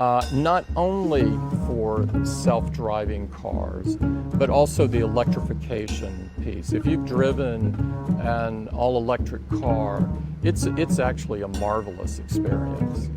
uh, not only for self-driving cars, but also the electrification piece. If you've driven an all-electric car, it's it's actually a marvelous experience.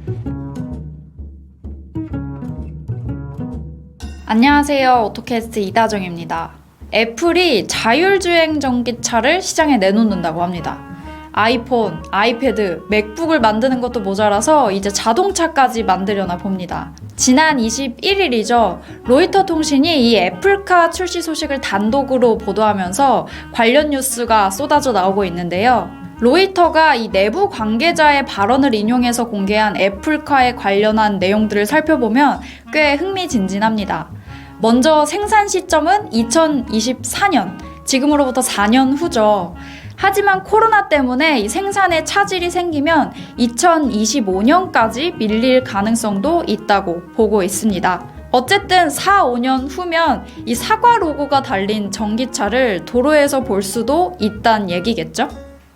안녕하세요. 오토캐스트 이다정입니다. 애플이 자율주행 전기차를 시장에 내놓는다고 합니다. 아이폰, 아이패드, 맥북을 만드는 것도 모자라서 이제 자동차까지 만들려나 봅니다. 지난 21일이죠. 로이터 통신이 이 애플카 출시 소식을 단독으로 보도하면서 관련 뉴스가 쏟아져 나오고 있는데요. 로이터가 이 내부 관계자의 발언을 인용해서 공개한 애플카에 관련한 내용들을 살펴보면 꽤 흥미진진합니다. 먼저 생산 시점은 2024년, 지금으로부터 4년 후죠. 하지만 코로나 때문에 이 생산에 차질이 생기면 2025년까지 밀릴 가능성도 있다고 보고 있습니다. 어쨌든 4, 5년 후면 이 사과 로고가 달린 전기차를 도로에서 볼 수도 있단 얘기겠죠?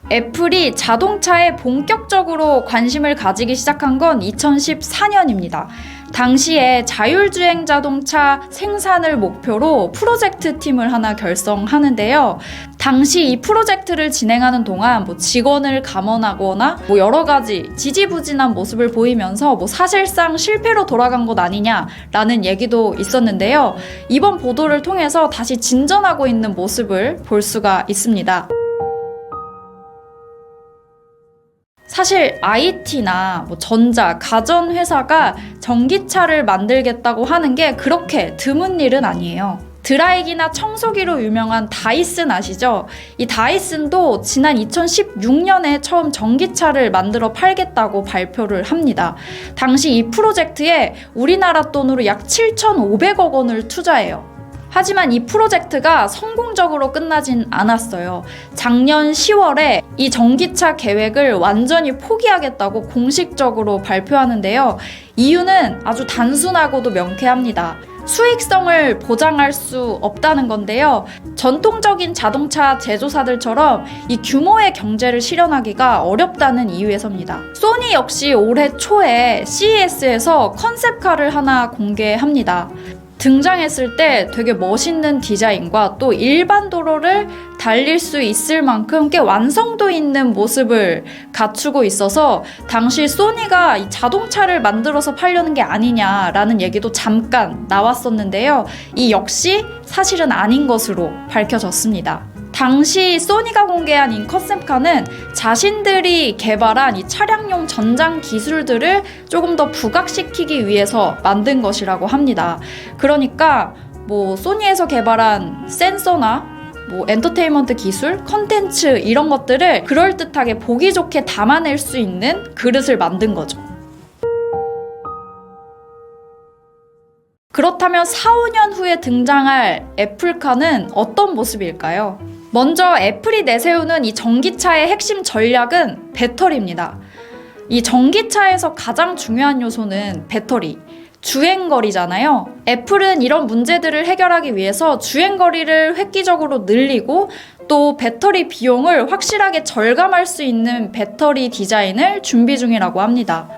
애플이 자동차에 본격적으로 관심을 가지기 시작한 건 2014년입니다. 당시에 자율주행 자동차 생산을 목표로 프로젝트 팀을 하나 결성하는데요. 당시 이 프로젝트를 진행하는 동안 뭐 직원을 감원하거나 뭐 여러 가지 지지부진한 모습을 보이면서 뭐 사실상 실패로 돌아간 것 아니냐라는 얘기도 있었는데요. 이번 보도를 통해서 다시 진전하고 있는 모습을 볼 수가 있습니다. 사실 IT나 뭐 전자, 가전 회사가 전기차를 만들겠다고 하는 게 그렇게 드문 일은 아니에요. 드라이기나 청소기로 유명한 다이슨 아시죠? 이 다이슨도 지난 2016년에 처음 전기차를 만들어 팔겠다고 발표를 합니다. 당시 이 프로젝트에 우리나라 돈으로 약 7,500억 원을 투자해요. 하지만 이 프로젝트가 성공적으로 끝나진 않았어요. 작년 10월에 이 전기차 계획을 완전히 포기하겠다고 공식적으로 발표하는데요. 이유는 아주 단순하고도 명쾌합니다. 수익성을 보장할 수 없다는 건데요. 전통적인 자동차 제조사들처럼 이 규모의 경제를 실현하기가 어렵다는 이유에서입니다. 소니 역시 올해 초에 CES에서 컨셉카를 하나 공개합니다. 등장했을 때 되게 멋있는 디자인과 또 일반 도로를 달릴 수 있을 만큼 꽤 완성도 있는 모습을 갖추고 있어서 당시 소니가 이 자동차를 만들어서 팔려는 게 아니냐라는 얘기도 잠깐 나왔었는데요. 이 역시 사실은 아닌 것으로 밝혀졌습니다. 당시 소니가 공개한 이 컨셉카는 자신들이 개발한 이 차량용 전장 기술들을 조금 더 부각시키기 위해서 만든 것이라고 합니다. 그러니까 뭐 소니에서 개발한 센서나 뭐 엔터테인먼트 기술, 컨텐츠 이런 것들을 그럴듯하게 보기 좋게 담아낼 수 있는 그릇을 만든 거죠. 그렇다면 4, 5년 후에 등장할 애플카는 어떤 모습일까요? 먼저 애플이 내세우는 이 전기차의 핵심 전략은 배터리입니다. 이 전기차에서 가장 중요한 요소는 배터리. 주행거리잖아요. 애플은 이런 문제들을 해결하기 위해서 주행거리를 획기적으로 늘리고 또 배터리 비용을 확실하게 절감할 수 있는 배터리 디자인을 준비 중이라고 합니다.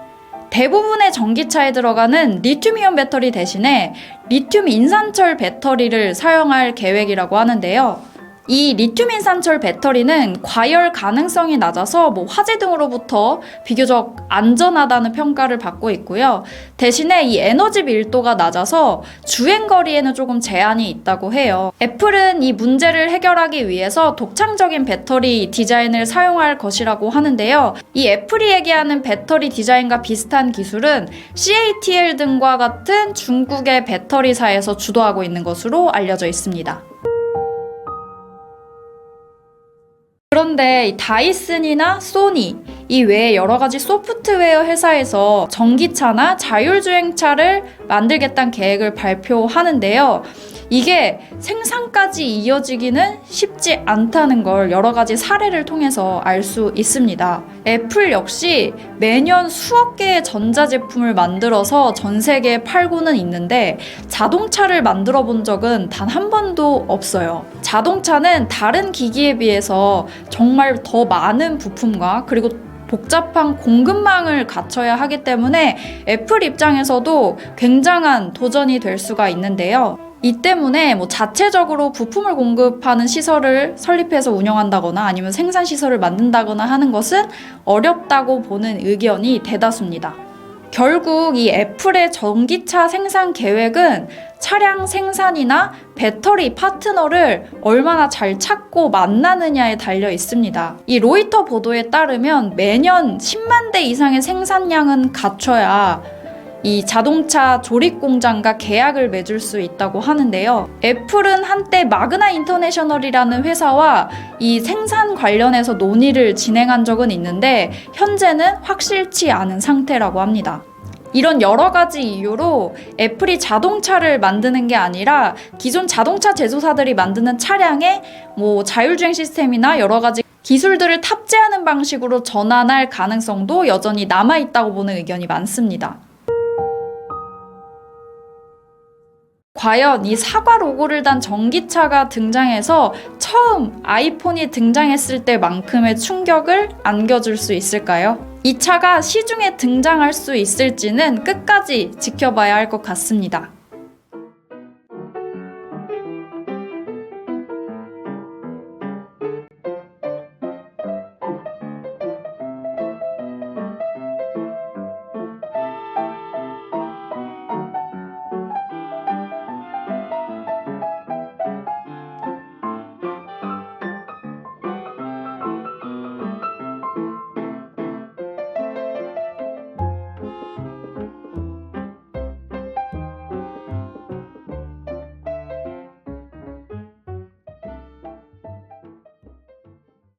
대부분의 전기차에 들어가는 리튬이온 배터리 대신에 리튬 인산철 배터리를 사용할 계획이라고 하는데요. 이 리튬 인산철 배터리는 과열 가능성이 낮아서 뭐 화재 등으로부터 비교적 안전하다는 평가를 받고 있고요. 대신에 이 에너지 밀도가 낮아서 주행 거리에는 조금 제한이 있다고 해요. 애플은 이 문제를 해결하기 위해서 독창적인 배터리 디자인을 사용할 것이라고 하는데요. 이 애플이 얘기하는 배터리 디자인과 비슷한 기술은 CATL 등과 같은 중국의 배터리사에서 주도하고 있는 것으로 알려져 있습니다. 그런데 이 다이슨이나 소니 이 외에 여러 가지 소프트웨어 회사에서 전기차나 자율주행차를 만들겠다는 계획을 발표하는데요. 이게 생산까지 이어지기는 쉽지 않다는 걸 여러 가지 사례를 통해서 알 수 있습니다. 애플 역시 매년 수억 개의 전자제품을 만들어서 전 세계에 팔고는 있는데 자동차를 만들어 본 적은 단 한 번도 없어요. 자동차는 다른 기기에 비해서 정말 더 많은 부품과 그리고 복잡한 공급망을 갖춰야 하기 때문에 애플 입장에서도 굉장한 도전이 될 수가 있는데요. 이 때문에 뭐 자체적으로 부품을 공급하는 시설을 설립해서 운영한다거나 아니면 생산 시설을 만든다거나 하는 것은 어렵다고 보는 의견이 대다수입니다. 결국 이 애플의 전기차 생산 계획은 차량 생산이나 배터리 파트너를 얼마나 잘 찾고 만나느냐에 달려 있습니다. 이 로이터 보도에 따르면 매년 10만 대 이상의 생산량은 갖춰야 이 자동차 조립 공장과 계약을 맺을 수 있다고 하는데요. 애플은 한때 마그나 인터내셔널이라는 회사와 이 생산 관련해서 논의를 진행한 적은 있는데 현재는 확실치 않은 상태라고 합니다. 이런 여러 가지 이유로 애플이 자동차를 만드는 게 아니라 기존 자동차 제조사들이 만드는 차량에 뭐 자율주행 시스템이나 여러 가지 기술들을 탑재하는 방식으로 전환할 가능성도 여전히 남아 있다고 보는 의견이 많습니다. 과연 이 사과 로고를 단 전기차가 등장해서 처음 아이폰이 등장했을 때만큼의 충격을 안겨줄 수 있을까요? 이 차가 시중에 등장할 수 있을지는 끝까지 지켜봐야 할 것 같습니다.